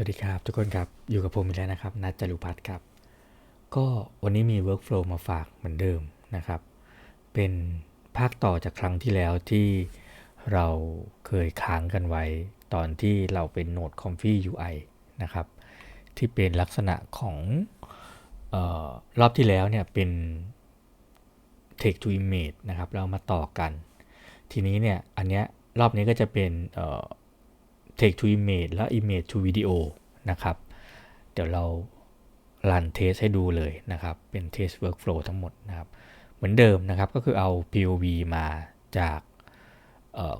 วัสดีครับ ทุกคนครับอยู่กับผมอีกแล้วนะครับนัทจรุพัฒน์ครับ ก็วันนี้มี Workflow มาฝากเหมือนเดิมนะครับ เป็นภาคต่อจากครั้งที่แล้วที่เราเคยค้างกันไว้ ตอนที่เราเป็น Node Config UI นะครับ ที่เป็นลักษณะของออรอบที่แล้วเนี่ยเป็น Text to Image นะครับ เรามาต่อกัน ทีนี้เนี่ยอันเนี้ยรอบนี้ก็จะเป็นเ Text to Image และ Image to Video นะครับ เดี๋ยวเรารันเทสให้ดูเลยนะครับ เป็น Test Workflow ทั้งหมดนะครับ เหมือนเดิมนะครับก็คือเอา POV มาจาก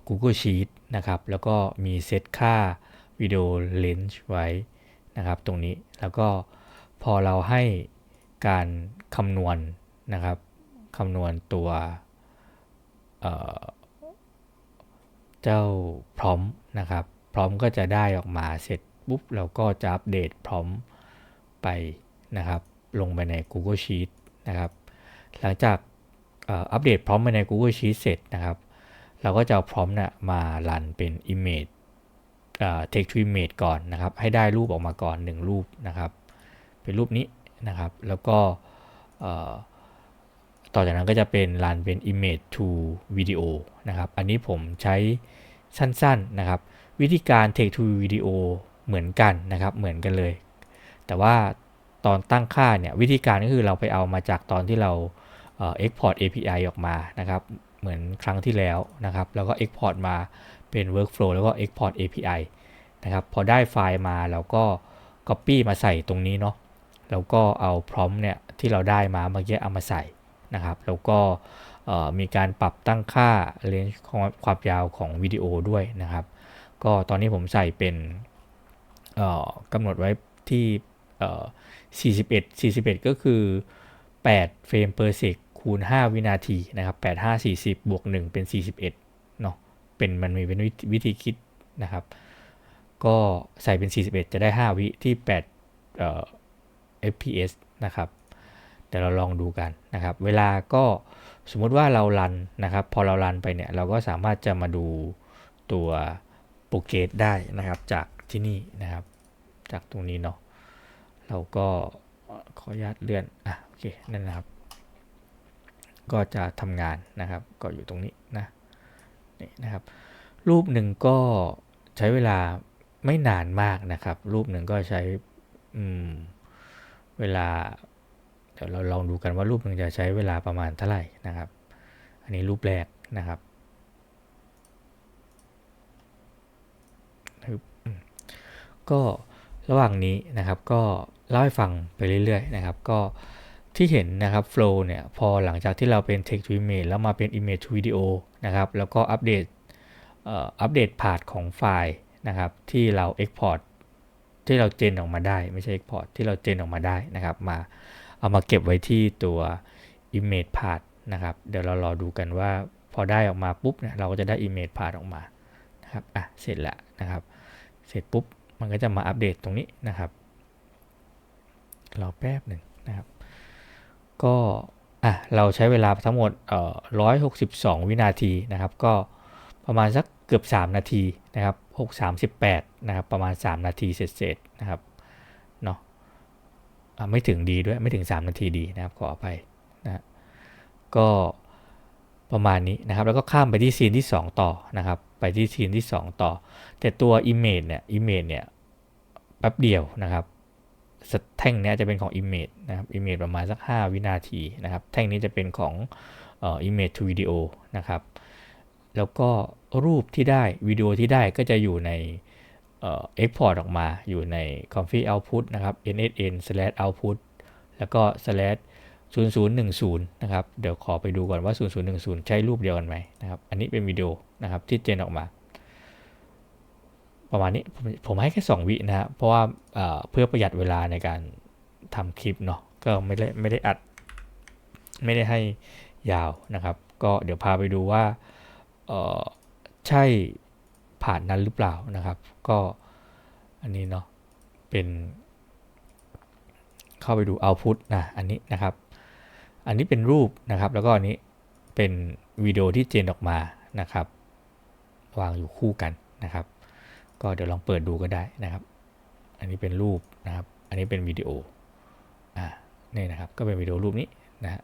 Google Sheet นะครับ แล้วก็มีเซตค่า Video Length ไว้นะครับตรงนี้แล้วก็พอเราให้การคำนวณนะครับคำนวณตัวเเจ้าพร้อมนะครับ พร้อมก็จะได้ออกมาเสร็จปุ๊บเราก็จะอัปเดตพร้อมไปนะครับ ลงไปใน Google Sheet นะครับ หลังจากอัปเดตพร้อมไปใน Google Sheet เสร็จนะครับ เราก็จะเอาพร้อมนะมารันเป็น Image เอ่อ Text to Image ก่อนนะครับ ให้ได้รูปออกมาก่อน 1 รูปนะครับ เป็นรูปนี้นะครับ แล้วก็เอ่อต่อจากนั้นก็จะเป็นรันเป็น Image to Video นะครับ อันนี้ผมใช้ สั้นๆนะครับวิธีการ Take to Video เหมือนกันนะครับเหมือนกันเลย แต่ว่าตอนตั้งค่าเนี่ยวิธีการก็คือเราไปเอามาจากตอนที่เราเอ่อ export API ออกมานะครับเหมือนครั้งที่แล้วนะครับแล้วก็ export มาเป็น workflow แล้วก็ export API นะครับพอได้ไฟล์มาเราก็ copy มาใส่ตรงนี้เนาะแล้วก็เอา prompt เนี่ยที่เราได้มาเมื่อกี้เอามาใส่นะครับแล้วก็ มีการปรับตั้งค่า range ของความยาวของวิดีโอด้วยนะครับ ก็ตอนนี้ผมใส่เป็นกำหนดไว้ที่ 41 41 ก็คือ 8 เฟรม per sec คูณ 5 วินาทีนะครับ 8 5 40 บวก 1 เป็น 41 เนาะเป็นมันมีเป็นวิธีคิดนะครับ ก็ใส่เป็น 41 จะได้ 5 วิที่ 8 fps นะครับ เดี๋ยวเราลองดูกันนะครับ เวลาก็สมมุติว่าเรารันนะครับ พอเรารันไปเนี่ยเราก็สามารถจะมาดูตัวโปรเกรสได้นะครับจากที่นี่นะครับ จากตรงนี้เนาะเราก็ขออนุญาตเลื่อนอะโอเคนั่นนะครับ ก็จะทำงานนะครับ ก็อยู่ตรงนี้นะนี่นะครับ รูปหนึ่งก็ใช้เวลาไม่นานมากนะครับ รูปหนึ่งก็ใช้เวลา เดี๋ยวเราลองดูกันว่ารูปหนึ่งจะใช้เวลาประมาณเท่าไหร่นะครับ อันนี้รูปแรกนะครับก็ระหว่างนี้นะครับก็เล่าให้ฟังไปเรื่อยๆนะครับ ก็ที่เห็นนะครับ flow เนี่ยพอหลังจากที่เราเป็น text to image แล้วมาเป็น image to video นะครับแล้วก็อัปเดตอัปเดตพาร์ทของไฟล์นะครับที่เรา export ที่เราเจนออกมาได้ ไม่ใช่ export ที่เราเจนออกมาได้นะครับมา เอามาเก็บไว้ที่ตัว image part นะครับ เดี๋ยวเรารอดูกันว่าพอได้ออกมาปุ๊บเนี่ยเราก็จะได้ image part ออกมานะครับอะเสร็จแล้วนะครับ เสร็จปุ๊บมันก็จะมาอัปเดตตรงนี้นะครับรอแป๊บหนึ่งนะครับ ก็อะเราใช้เวลาทั้งหมดเอ่อ162 วินาทีนะครับ ก็ประมาณสักเกือบ 3 นาทีนะครับ6 38 นะครับ ประมาณ 3 นาทีเสร็จๆนะครับ ไม่ถึงดีด้วยไม่ถึง 3 นาทีดีนะครับขออภัยนะก็ประมาณนี้นะครับ แล้วก็ข้ามไปที่ซีนที่ 2 ต่อนะครับ ไปที่ซีนที่ 2 ต่อ แต่ตัว Image เนี่ย Image เนี่ยแป๊บเดียวนะครับแท่งนี้จะเป็นของ Image นะครับ Image ประมาณสัก 5 วินาทีนะครับ แท่งนี้จะเป็นของเอ่อ Image to Video นะครับ แล้วก็รูปที่ได้วิดีโอที่ได้ก็จะอยู่ใน เอ่อ export ออกมาอยู่ใน config output นะครับ nsn slash output แล้วก็ slash 0010 นะครับ เดี๋ยวขอไปดูก่อนว่า 0010 ใช้รูปเดียวกันไหมนะครับ อันนี้เป็นวิดีโอนะครับที่เจนออกมา ประมาณนี้ผมผมให้แค่ 2 วินะครับเพราะว่าเเพื่อประหยัดเวลาในการทำคลิปเนาะ ก็ไม่ได้ไม่ได้อัด ไม่ได้ให้ยาวนะครับ ก็เดี๋ยวพาไปดูว่าใช่ ผ่านนั้นหรือเปล่านะครับ ก็อันนี้เนาะเป็น เข้าไปดู output นะอันนี้นะครับ อันนี้เป็นรูปนะครับ แล้วก็อันนี้เป็นวิดีโอที่เจนออกมานะครับ วางอยู่คู่กันนะครับ ก็เดี๋ยวลองเปิดดูก็ได้นะครับ อันนี้เป็นรูปนะครับ อันนี้เป็นวิดีโออ่านี่นะครับก็เป็นวิดีโอรูปนี้นะฮะ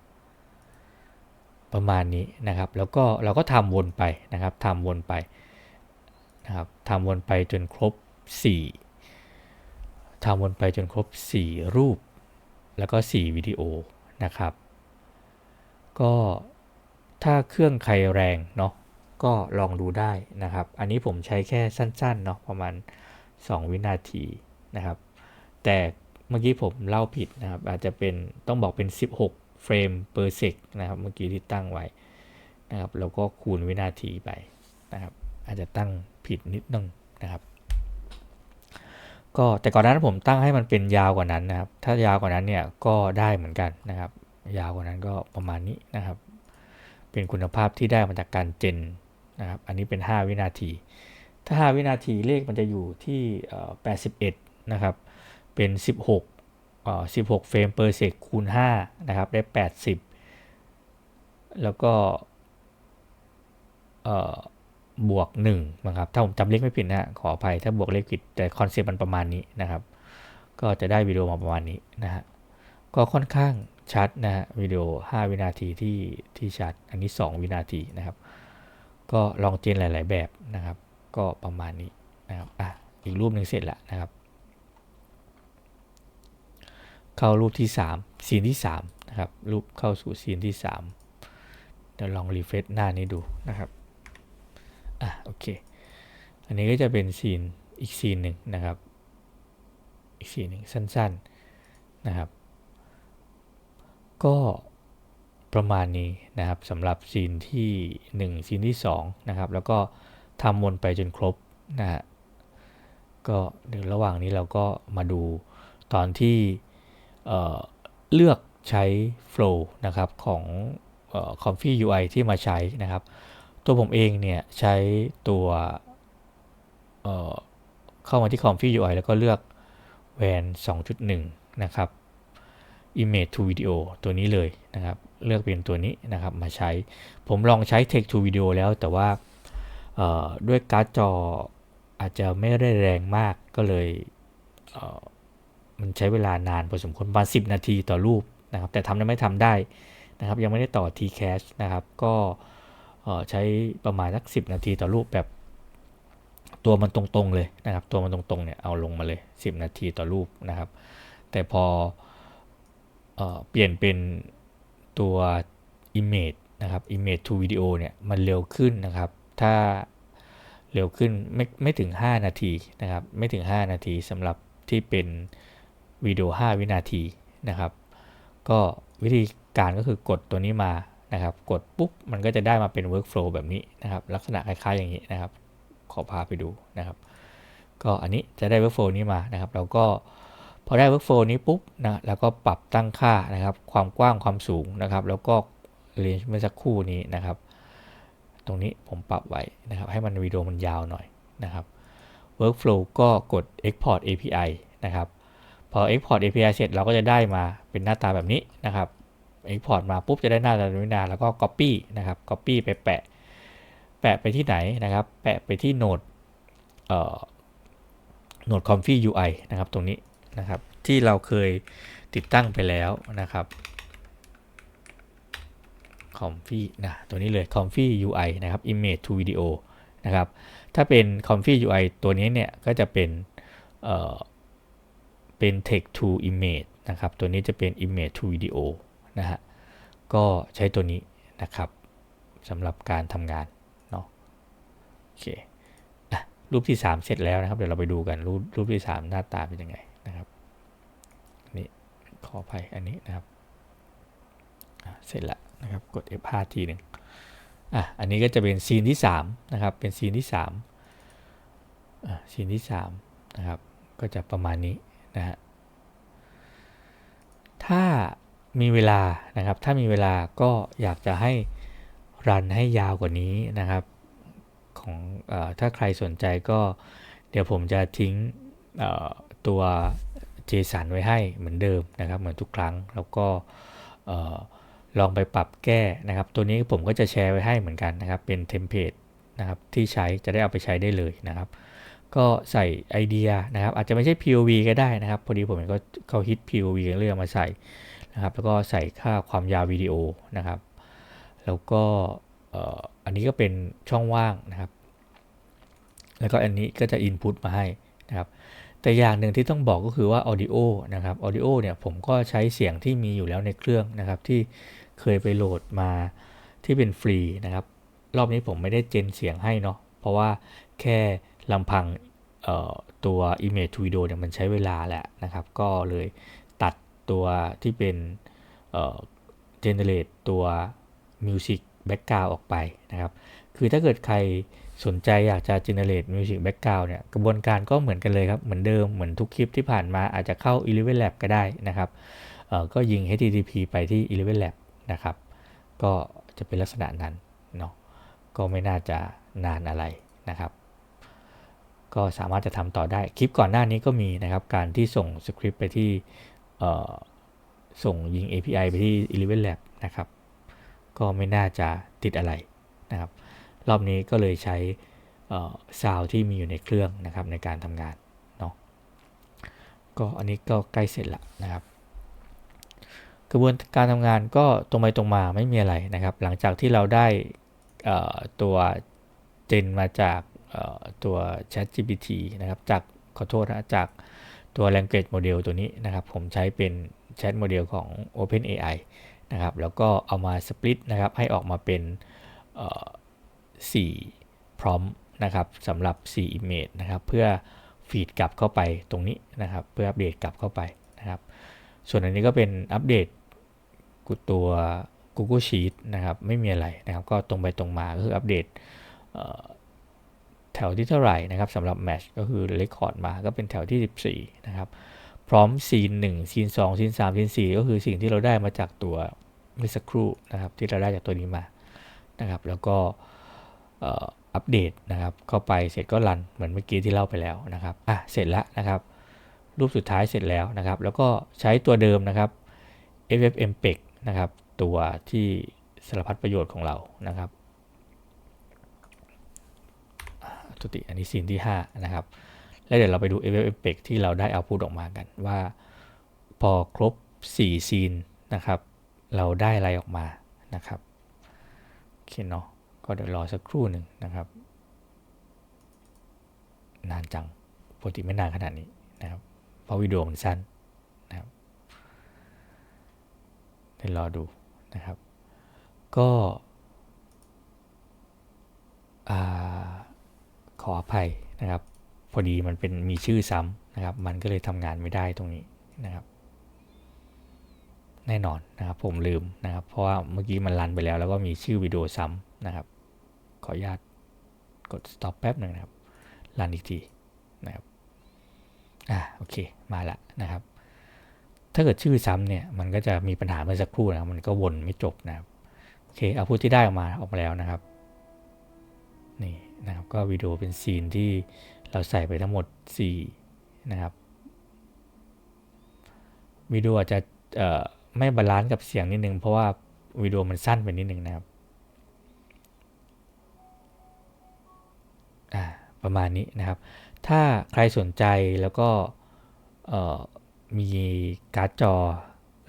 ประมาณนี้นะครับ แล้วก็เราก็ทำวนไปนะครับทำวนไป นะครับทำวนไปจนครบ 4ทำวนไปจนครบ 4 รูป แล้วก็ 4 วิดีโอนะครับ ก็ถ้าเครื่องใครแรงเนาะก็ลองดูได้นะครับ อันนี้ผมใช้แค่สั้นๆเนาะประมาณ 2 วินาทีนะครับ แต่เมื่อกี้ผมเล่าผิดนะครับ อาจจะเป็นต้องบอกเป็น 16 เฟรม per sec นะครับ เมื่อกี้ที่ตั้งไว้นะครับ แล้วก็คูณวินาทีไปนะครับ อาจจะตั้ง ผิดนิดนึงนะครับ ก็แต่ก่อนนั้นผมตั้งให้มันเป็นยาวกว่านั้นนะครับ ถ้ายาวกว่านั้นเนี่ยก็ได้เหมือนกันนะครับ ยาวกว่านั้นก็ประมาณนี้นะครับ เป็นคุณภาพที่ได้มาจากการเจนนะครับ อันนี้เป็น 5 วินาที ถ้า 5 วินาทีเลขมันจะอยู่ที่ 81 นะครับ เป็น 16 16 เฟรม per sec คูณ 5 นะครับ ได้ 80 แล้วก็เอ่อ บวก1นะครับถ้าผมจำเลขไม่ผิดนะขออภัยถ้าบวกเลขผิดแต่คอนเซปต์มันประมาณนี้นะครับ ก็จะได้วิดีโอมาประมาณนี้นะฮะก็ค่อนข้างชัดนะฮะวิดีโอ 5 วินาทีที่ที่ชัด อันนี้ 2 วินาทีนะครับ ก็ลองเจนหลาย ๆ แบบนะครับ ก็ประมาณนี้นะครับอะอีกรูปหนึ่งเสร็จแล้วนะครับ เข้ารูปที่ 3 ซีนที่3นะครับรูปเข้าสู่ซีนที่3เดี๋ยวลองรีเฟรชหน้านี้ดูนะครับ อะโอเค อันนี้ก็จะเป็นซีนอีกซีนหนึ่งนะครับ อีกซีนหนึ่งสั้นๆนะครับ ก็ประมาณนี้นะครับสำหรับซีนที่ 1 ซีนที่2นะครับแล้วก็ทำวนไปจนครบนะฮะก็เดี๋ยวระหว่างนี้เราก็มาดูตอนที่เเลือกใช้ Flow นะครับของ Comfy UI ที่มาใช้นะครับ ตัวผมเองเนี่ยใช้ตัวเเข้ามาที่ Comfy UI แล้วก็เลือก WAN 2.1 นะครับ Image to Video ตัวนี้เลยนะครับ เลือกเป็นตัวนี้นะครับมาใช้ ผมลองใช้ Text to Video แล้วแต่ว่าด้วยการ์ดจออาจจะไม่ได้แรงมากก็เลยมันใช้เวลานานพอสมควรประมาณ10 นาทีต่อรูปนะครับ แต่ทำได้ไม่ทำได้นะครับ ยังไม่ได้ต่อ Tcache นะครับ ก็ ใช้ประมาณสัก 10 นาทีต่อรูปแบบ ตัวมันตรงๆเลยนะครับ ตัวมันตรงๆเนี่ยเอาลงมาเลย 10 นาทีต่อรูปนะครับ แต่พอเอเปลี่ยนเป็นตัว image นะครับ image to video เนี่ยมันเร็วขึ้นนะครับ ถ้าเร็วขึ้นไม่ไม่ถึง 5 นาทีนะครับ ไม่ถึง 5 นาทีสำหรับที่เป็นวิดีโอ 5 วินาทีนะครับ ก็วิธีการก็คือกดตัวนี้มา นะครับ กดปุ๊บมันก็จะได้มาเป็น workflow แบบนี้นะครับ ลักษณะคล้ายๆอย่างนี้นะครับ ขอพาไปดูนะครับ ก็อันนี้จะได้ workflow นี้มานะครับ เราก็พอได้ workflow นี้ปุ๊บนะแล้วก็ปรับตั้งค่านะครับ ความกว้างความสูงนะครับ แล้วก็ range เมื่อสักครู่นี้นะครับ ตรงนี้ผมปรับไว้นะครับ ให้มันวิดีโอมันยาวหน่อยนะครับ workflow ก็กด export API นะครับ พอ export API เสร็จเราก็จะได้มาเป็นหน้าตาแบบนี้นะครับ export มาปุ๊บจะได้หน้าตาแบบนี้นะแล้วก็ copy นะครับ copy ไปแปะ แปะไปที่ไหนนะครับ แปะไปที่โหนดเอ่อโหนด config UI นะครับ ตรงนี้นะครับ ที่เราเคยติดตั้งไปแล้วนะครับ config นะตัวนี้เลย config UI นะครับ image to video นะครับ ถ้าเป็น config UI ตัวนี้เนี่ย ก็จะเป็นเอ่อเป็น text to image นะครับ ตัวนี้จะเป็น image to video นะฮะก็ใช้ตัวนี้นะครับสำหรับการทำงานเนาะโอเครูปที่ 3 เสร็จแล้วนะครับ เดี๋ยวเราไปดูกันรูปรูปที่ 3 หน้าตาเป็นยังไงนะครับนี่ขออภัยอันนี้นะครับเสร็จแล้วนะครับกด F5 ทีหนึ่งอะอันนี้ก็จะเป็นซีนที่3นะครับเป็นซีนที่3อะซีนที่3นะครับก็จะประมาณนี้นะฮะถ้า มีเวลานะครับ ถ้ามีเวลาก็อยากจะให้รันให้ยาวกว่านี้นะครับของอถ้าใครสนใจก็เดี๋ยวผมจะทิ้งตัว JSON ไว้ให้เหมือนเดิมนะครับ เหมือนทุกครั้งแล้วก็ลองไปปรับแก้นะครับ ตัวนี้ผมก็จะแชร์ไว้ให้เหมือนกันนะครับ เป็นเทมเพลตนะครับที่ใช้จะได้เอาไปใช้ได้เลยนะครับ ก็ใส่ไอเดียนะครับ อาจจะไม่ใช่ POV ก็ได้นะครับ พอดีผมเห็นก็เขาฮิต POV กันเรื่องมาใส่ นะครับ แล้วก็ใส่ค่าความยาววิดีโอนะครับ แล้วก็อันนี้ก็เป็นช่องว่างนะครับ แล้วก็อันนี้ก็จะ Input มาให้นะครับ แต่อย่างหนึ่งที่ต้องบอกก็คือว่า Audio นะครับ Audio เนี่ยผมก็ใช้เสียงที่มีอยู่แล้วในเครื่องนะครับ ที่เคยไปโหลดมาที่เป็นฟรีนะครับ รอบนี้ผมไม่ได้เจนเสียงให้เนาะ เพราะว่าแค่ลำพังตัว image to video เนี่ยมันใช้เวลาแหละนะครับ ก็เลย ตัวที่เป็น generate ตัว music background ออกไปนะครับ คือถ้าเกิดใครสนใจอยากจะ generate music background เนี่ย กระบวนการก็เหมือนกันเลยครับ เหมือนเดิม เหมือนทุกคลิปที่ผ่านมาอาจจะเข้า Eleven Lab ก็ได้นะครับ ก็ยิง HTTP ไปที่ Eleven Lab นะครับ ก็จะเป็นลักษณะนั้นเนาะ ก็ไม่น่าจะนานอะไรนะครับ ก็สามารถจะทำต่อได้ คลิปก่อนหน้านี้ก็มีนะครับ การที่ส่งสคริปต์ไปที่ ส่งยิง API ไปที่ Eleven Lab นะครับ ก็ไม่น่าจะติดอะไรนะครับ รอบนี้ก็เลยใช้ซาวที่มีอยู่ในเครื่องนะครับในการทำงานเนาะ ก็อันนี้ก็ใกล้เสร็จละนะครับ กระบวนการทำงานก็ตรงไปตรงมาไม่มีอะไรนะครับ หลังจากที่เราได้ตัวเจนมาจากตัว Chat GPT นะครับ จากขอโทษนะจาก ตัว language model ตัวนี้นะครับ ผมใช้เป็น Chat Model ของ OpenAI นะครับ แล้วก็เอามา split นะครับ ให้ออกมาเป็น4 prompt นะครับสำหรับ 4 image นะครับ เพื่อฟีดกลับเข้าไปตรงนี้นะครับ เพื่ออัปเดตกลับเข้าไปนะครับ ส่วนอันนี้ก็เป็นอัปเดตตัว Google Sheet นะครับ ไม่มีอะไรนะครับ ก็ตรงไปตรงมาก็คืออัปเดต แถวที่เท่าไหร่นะครับสำหรับ Match ก็คือเรคคอร์ดมาก็เป็นแถวที่ 14 นะครับ พร้อมซีน1ซีน2ซีน3ซีน4ก็คือสิ่งที่เราได้มาจากตัวเมื่อสักครู่นะครับที่เราได้จากตัวนี้มานะครับ แล้วก็อัปเดตนะครับ เข้าไปเสร็จก็รันเหมือนเมื่อกี้ที่เล่าไปแล้วนะครับอะเสร็จแล้วนะครับ รูปสุดท้ายเสร็จแล้วนะครับ แล้วก็ใช้ตัวเดิมนะครับ FFmpeg นะครับตัวที่สารพัดประโยชน์ของเรานะครับุติ อันนี้ซีนที่ 5 นะครับ แล้วเดี๋ยวเราไปดู FFmpeg ที่เราได้เอาพูดออกมากันว่า พอครบ 4 ซีนนะครับ เราได้อะไรออกมานะครับโอเคเนาะก็เดี๋ยวรอสักครู่หนึ่งนะครับ นานจังปกติไม่นานขนาดนี้นะครับ เพราะวิดีโอมันสั้นนะครับเดี๋ยวรอดูนะครับ ก็ ขออภัยนะครับ พอดีมันเป็นมีชื่อซ้ำนะครับ มันก็เลยทำงานไม่ได้ตรงนี้นะครับ แน่นอนนะครับผมลืมนะครับ เพราะว่าเมื่อกี้มันรันไปแล้ว แล้วก็มีชื่อวิดีโอซ้ำนะครับ ขออนุญาตกด stop แป๊บหนึ่งนะครับรันอีกทีนะครับอ่าโอเคมาละนะครับ ถ้าเกิดชื่อซ้ำเนี่ยมันก็จะมีปัญหาเมื่อสักครู่นะครับมันก็วนไม่จบนะครับโอเคเอาพูดที่ได้ออกมาออกมาแล้วนะครับนี่นะครับก็วิดีโอเป็นซีนที่เราใส่ไปทั้งหมด 4 นะครับวิดีโออาจจะไม่บาลานซ์กับเสียงนิดนึงเพราะว่าวิดีโอมันสั้นไปนิดนึงนะครับประมาณนี้นะครับ ถ้าใครสนใจแล้วก็มีการ์ดจอ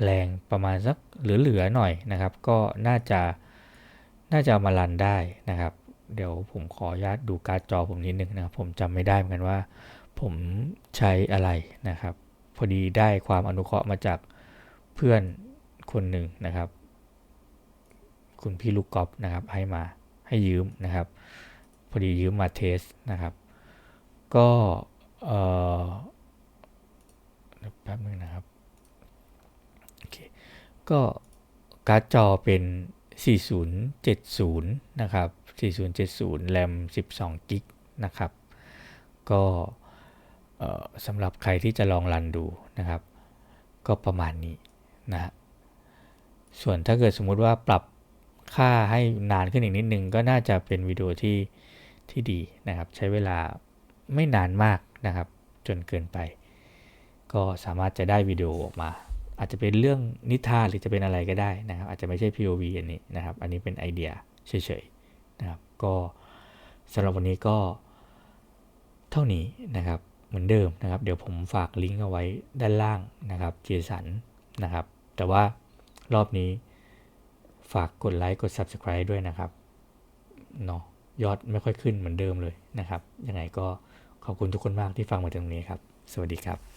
แรงประมาณสักเหลือๆหน่อยนะครับ ก็น่าจะน่าจะมารันได้นะครับ เดี๋ยวผมขออนุญาตดูการ์ดจอผมนิดนึงนะครับผมจำไม่ได้เหมือนกันว่า ผมใช้อะไรนะครับ พอดีได้ความอนุเคราะห์มาจากเพื่อนคนหนึ่งนะครับ คุณพี่ลูกกอล์ฟนะครับให้มาให้ยืมนะครับ พอดียืมมาเทสนะครับ ก็เออแป๊บนึงนะครับโอเคก็การ์ดจอเป็น 4070 นะครับ 4070 แรม 12 กิกนะครับ ก็สำหรับใครที่จะลองรันดูนะครับ ก็ประมาณนี้นะ ส่วนถ้าเกิดสมมุติว่าปรับค่าให้นานขึ้นอีกนิดนึง ก็น่าจะเป็นวิดีโอที่ที่ดีนะครับ ใช้เวลาไม่นานมากนะครับ จนเกินไป ก็สามารถจะได้วิดีโอออกมา อาจจะเป็นเรื่องนิทานหรือจะเป็นอะไรก็ได้นะครับ อาจจะไม่ใช่ POV อันนี้นะครับ อันนี้เป็นไอเดียเฉยๆนะครับ ก็สำหรับวันนี้ก็เท่านี้นะครับ เหมือนเดิมนะครับ เดี๋ยวผมฝากลิงก์เอาไว้ด้านล่างนะครับเจสันนะครับ แต่ว่ารอบนี้ฝากกดไลค์กด Subscribe ด้วยนะครับเนาะยอดไม่ค่อยขึ้นเหมือนเดิมเลยนะครับ ยังไงก็ขอบคุณทุกคนมากที่ฟังมาถึงตรงนี้ครับ สวัสดีครับ